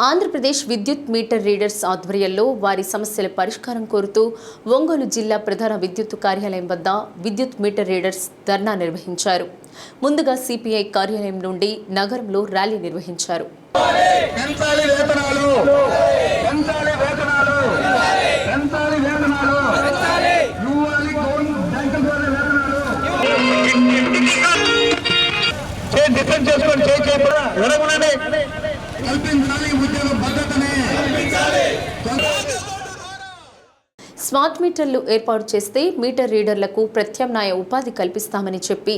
ఆంధ్రప్రదేశ్ విద్యుత్ metre readers ఆధ్వర్యంలో వారి సమస్యల పరిష్కారం కోరుతూ ఒంగోలు జిల్లా ప్రధాన విద్యుత్ కార్యాలయం వద్ద విద్యుత్ మీటర్ రీడర్స్ ధర్నా నిర్వహించారు. ముందుగా సిపిఐ కార్యాలయం నుండి నగరంలో ర్యాలీ నిర్వహించారు. పెంచాలి కల్పించాలి ఉద్యోగ భద్రతని. స్మార్ట్ మీటర్లు ఏర్పాటు చేస్తే మీటర్ రీడర్లకు ప్రత్యామ్నాయ ఉపాధి కల్పిస్తామని చెప్పి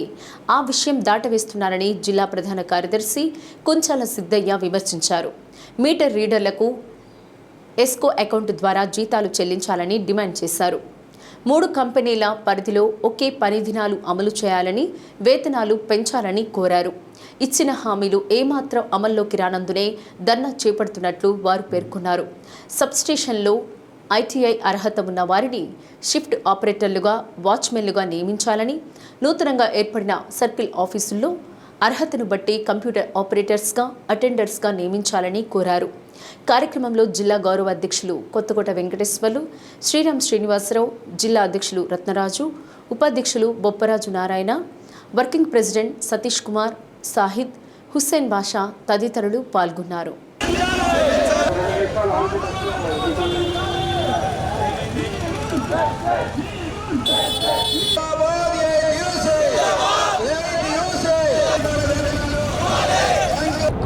ఆ విషయం దాటవేస్తున్నారని జిల్లా ప్రధాన కార్యదర్శి కుంచాల సిద్దయ్య విమర్శించారు. మీటర్ రీడర్లకు ఎస్కో అకౌంట్ ద్వారా జీతాలు చెల్లించాలని డిమాండ్ చేశారు. మూడు కంపెనీల పరిధిలో ఒకే పని దినాలు అమలు చేయాలని వేతనాలు పెంచాలని కోరారు. ఇచ్చిన హామీలు ఏమాత్రం అమల్లోకి రానందునే ధర్నా చేపడుతున్నట్లు వారు పేర్కొన్నారు. సబ్స్టేషన్లో ఐటీఐ అర్హత ఉన్న వారిని షిఫ్ట్ ఆపరేటర్లుగా వాచ్మెన్లుగా నియమించాలని నూతనంగా ఏర్పడిన సర్కిల్ ఆఫీసుల్లో అర్హతను బట్టి కంప్యూటర్ ఆపరేటర్స్గా అటెండర్స్గా నియమించాలని కోరారు. కార్యక్రమంలో జిల్లా గౌరవ అధ్యక్షులు కొత్తకోట వెంకటేశ్వర్లు శ్రీరామ్ శ్రీనివాసరావు జిల్లా అధ్యక్షులు రత్నరాజు ఉపాధ్యక్షులు బొప్పరాజు నారాయణ వర్కింగ్ ప్రెసిడెంట్ సతీష్ కుమార్ సాహిద్ హుస్సేన్ బాషా తదితరులు పాల్గొన్నారు.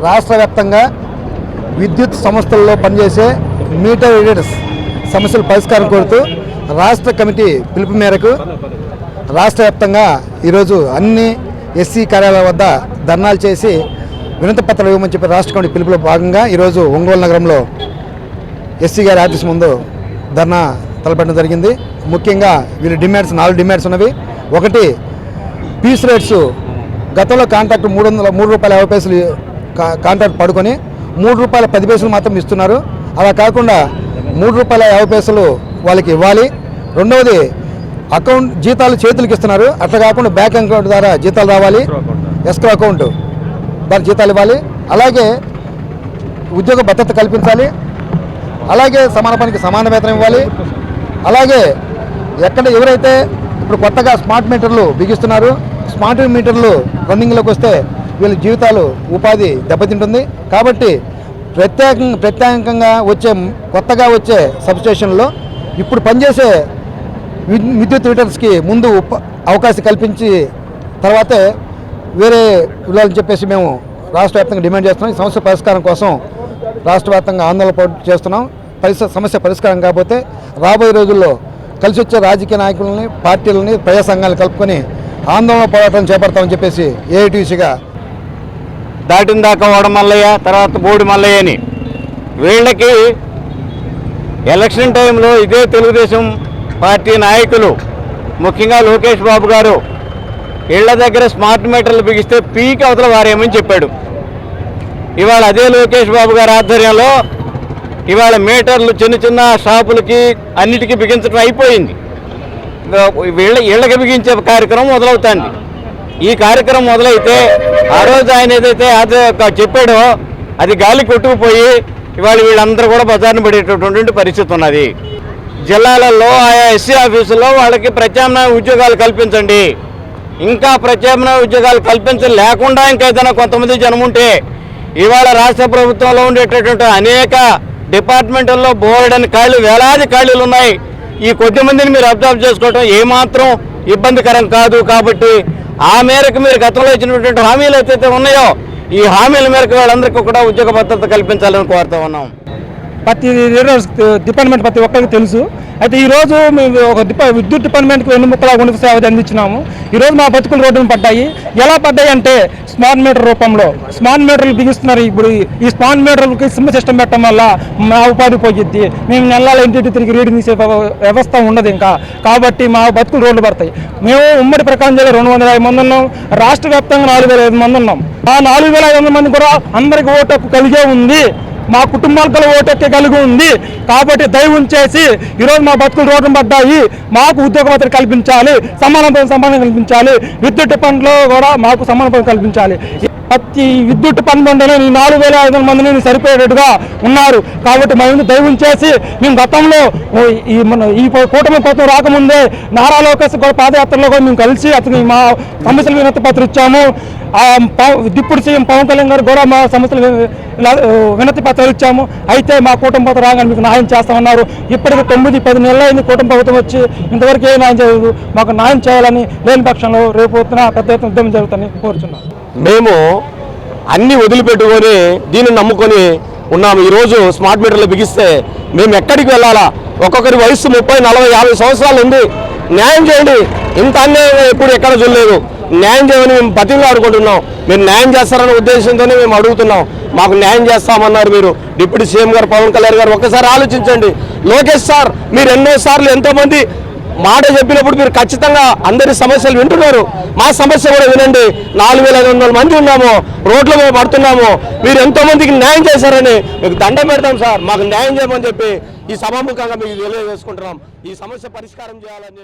రాష్ట్ర వ్యాప్తంగా విద్యుత్ సంస్థల్లో పనిచేసే మీటర్ రీడర్స్ సమస్యల పరిష్కారం కోరుతూ రాష్ట్ర కమిటీ పిలుపు మేరకు రాష్ట్ర వ్యాప్తంగా ఈరోజు అన్ని ఎస్సీ కార్యాలయం వద్ద ధర్నాలు చేసి వినతి పత్రాలు ఇవ్వమని చెప్పి రాష్ట్ర కమిటీ పిలుపులో భాగంగా ఈరోజు ఒంగోలు నగరంలో ఎస్సీ గారి ఆఫీస్ ముందు ధర్నా తలపెట్టడం జరిగింది. ముఖ్యంగా వీళ్ళ డిమాండ్స్ నాలుగు డిమాండ్స్ ఉన్నవి. ఒకటి పీస్ రేట్స్. గతంలో కాంట్రాక్ట్ మూడు వందల మూడు రూపాయల యాభై పైసలు కాంట్రాక్ట్ పడుకొని మూడు రూపాయల పది పైసలు మాత్రం ఇస్తున్నారు. అలా కాకుండా మూడు రూపాయల యాభై పైసలు వాళ్ళకి ఇవ్వాలి. రెండవది అకౌంట్ జీతాలు చేతులకి ఇస్తున్నారు. అట్లా కాకుండా బ్యాంక్ అకౌంట్ ద్వారా జీతాలు రావాలి. ఎస్క్రో అకౌంట్ ద్వారా. జీతాలు ఇవ్వాలి. అలాగే ఉద్యోగ భద్రత కల్పించాలి. అలాగే సమాన పనికి సమాన వేతనం ఇవ్వాలి. అలాగే ఎక్కడ ఎవరైతే ఇప్పుడు కొత్తగా స్మార్ట్ మీటర్లు బిగిస్తున్నారు స్మార్ట్ మీటర్లు రన్నింగ్లోకి వస్తే వీళ్ళ జీవితాలు ఉపాధి దెబ్బతింటుంది. కాబట్టి ప్రత్యేకంగా ప్రత్యేకంగా వచ్చే కొత్తగా వచ్చే సబ్స్టేషన్లో ఇప్పుడు పనిచేసే విద్యుత్ రిటర్న్స్కి ముందు అవకాశం కల్పించి తర్వాతే వేరే వెళ్ళాలని చెప్పేసి మేము రాష్ట్ర వ్యాప్తంగా డిమాండ్ చేస్తున్నాం. ఈ సమస్య పరిష్కారం కోసం రాష్ట్ర వ్యాప్తంగా ఆందోళన చేస్తున్నాం. పరిస సమస్య పరిష్కారం కాకపోతే రాబోయే రోజుల్లో కలిసి వచ్చే రాజకీయ నాయకులని పార్టీలని ప్రజా సంఘాలను కలుపుకొని ఆందోళన పోరాటం చేపడతామని చెప్పేసి ఏఐటీసీగా దాటిన దాకా ఓడ మల్లయ్య తర్వాత బోడి మల్లయ్య అని వీళ్ళకి ఎలక్షన్ టైంలో ఇదే తెలుగుదేశం పార్టీ నాయకులు ముఖ్యంగా లోకేష్ బాబు గారు ఇళ్ళ దగ్గర స్మార్ట్ మీటర్లు బిగిస్తే పీక్ అవతల వారేమని చెప్పాడు. ఇవాళ అదే లోకేష్ బాబు గారి ఆధ్వర్యంలో ఇవాళ మీటర్లు చిన్న చిన్న షాపులకి అన్నిటికీ బిగించడం అయిపోయింది. వీళ్ళ ఇళ్ళకి బిగించే కార్యక్రమం మొదలవుతుంది. ఈ కార్యక్రమం మొదలైతే ఆ రోజు ఆయన ఏదైతే చెప్పాడో అది గాలి కొట్టుకుపోయి ఇవాళ వీళ్ళందరూ కూడా బజార్ను పడేటటువంటి పరిస్థితి ఉన్నది. జిల్లాలలో ఆయా ఎస్సీ ఆఫీసుల్లో వాళ్ళకి ప్రత్యామ్నాయ ఉద్యోగాలు కల్పించండి. ఇంకా ప్రత్యామ్నాయ ఉద్యోగాలు కల్పించ లేకుండా ఇంకా కొంతమంది జనం ఉంటే ఇవాళ రాష్ట్ర ప్రభుత్వంలో ఉండేటటువంటి అనేక డిపార్ట్మెంట్ల్లో బోర్డని ఖాళీలు వేలాది ఖాళీలు ఉన్నాయి. ఈ కొద్ది మందిని మీరు అబ్జర్వ్ చేసుకోవడం ఏమాత్రం ఇబ్బందికరం కాదు కాబట్టి ఆ మేరకు మీరు గతంలో ఇచ్చినటువంటి హామీలు ఏదైతే ఉన్నాయో ఈ హామీల మేరకు వాళ్ళందరికీ కూడా ఉద్యోగ భద్రత కల్పించాలని కోరుతా ఉన్నాం. ప్రతి లీడర్స్ డిపార్ట్మెంట్ ప్రతి ఒక్కరికి తెలుసు. అయితే ఈరోజు మేము ఒక డిపా విద్యుత్ డిపార్ట్మెంట్కి వెన్నుముక్కలా ఉండి సేవ అందించినాము. ఈరోజు మా బతుకులు రోడ్డున పడ్డాయి. ఎలా పడ్డాయి అంటే స్మార్ట్ మీటర్ రూపంలో. స్మార్ట్ మీటర్లు బిగిస్తున్నారు ఇప్పుడు ఈ- స్మార్ట్ మీటర్లకి సిమ్ సిస్టమ్ పెట్టడం వల్ల మా ఉపాధి పోయిద్ది. మేము నెలల ఇంటి తిరిగి రీడింగ్ తీసే వ్యవ- వ్యవస్థ ఉండదు ఇంకా. కాబట్టి మా బతుకులు రోడ్లు పడతాయి. మేము ఉమ్మడి ప్రకాశం జిల్లా రెండు వందల ఐదు మంది ఉన్నాం. రాష్ట్ర వ్యాప్తంగా నాలుగు వేల ఐదు మంది ఉన్నాం. ఆ నాలుగు వేల ఐదు వందల మంది కూడా అందరికి ఓటు కలిగే ఉంది. మా కుటుంబాలకు గల కలిగి ఉంది. కాబట్టి దైవం చేసి ఈరోజు మా బతుకులు రోడ్డు పడ్డాయి. మాకు ఉద్యోగ భద్రత కల్పించాలి. సమాన సమానం కల్పించాలి. విద్యుత్ పనులు కూడా మాకు సమాన కల్పించాలి. ప్రతి విద్యుత్ పనులు నేను నాలుగు వేల ఐదు వందల మందిని సరిపోయేటట్టుగా ఉన్నారు. కాబట్టి మేము దైవం చేసి మేము గతంలో ఈ మన ఈ కూటమి కోసం రాకముందే నారా లోకేష్ పాదయాత్రలో కూడా మేము కలిసి అతనికి మా సమస్యల వినతి పత్రం ఇచ్చాము. ఇప్పుడు డిప్యూటీ సీఎం పవన్ కళ్యాణ్ గారు కూడా మా సమస్యలు వినతి పత్రాలు ఇచ్చాము. అయితే మా కూటమి రాగానే మీకు న్యాయం చేస్తామన్నారు. ఇప్పటికి తొమ్మిది పది నెలలు అయింది కుటుంబ ప్రభుత్వం వచ్చి ఇంతవరకు ఏ న్యాయం చేయలేదు మాకు న్యాయం చేయాలని లేని పక్షంలో రేపు పొద్దున పెద్ద ఎత్తున ఉద్యమం జరుగుతుందని కోరుచున్నాను మేము అన్ని వదిలిపెట్టుకొని దీన్ని నమ్ముకొని ఉన్నాము. ఈరోజు స్మార్ట్ మీటర్లు బిగిస్తే మేము ఎక్కడికి వెళ్ళాలా? ఒక్కొక్కరి వయసు ముప్పై నలభై యాభై సంవత్సరాలు ఉంది. న్యాయం చేయండి. ఇంత అన్యాయంగా ఎప్పుడు ఎక్కడ చూడలేదు న్యాయం చేయమని మేము బతిలో అడుగుతున్నాం మీరు న్యాయం చేస్తారనే ఉద్దేశంతోనే మేము అడుగుతున్నాం. మాకు న్యాయం చేస్తామన్నారు మీరు. డిప్యూటీ సీఎం గారు పవన్ కళ్యాణ్ గారు ఒక్కసారి ఆలోచించండి. లోకేష్ సార్ మీరు ఎన్నోసార్లు ఎంతోమంది మాట చెప్పినప్పుడు మీరు ఖచ్చితంగా అందరి సమస్యలు వింటున్నారు. మా సమస్య కూడా వినండి. నాలుగు వేల ఐదు వందల మంది ఉన్నాము. రోడ్ల మీద పడుతున్నాము. మీరు ఎంతో మందికి న్యాయం చేశారని మీకు దండం పెడతాం సార్. మాకు న్యాయం చేయమని చెప్పి ఈ సభాముఖంగా మీకు తెలియజేసుకుంటున్నాం. ఈ సమస్య పరిష్కారం చేయాలని చెప్పి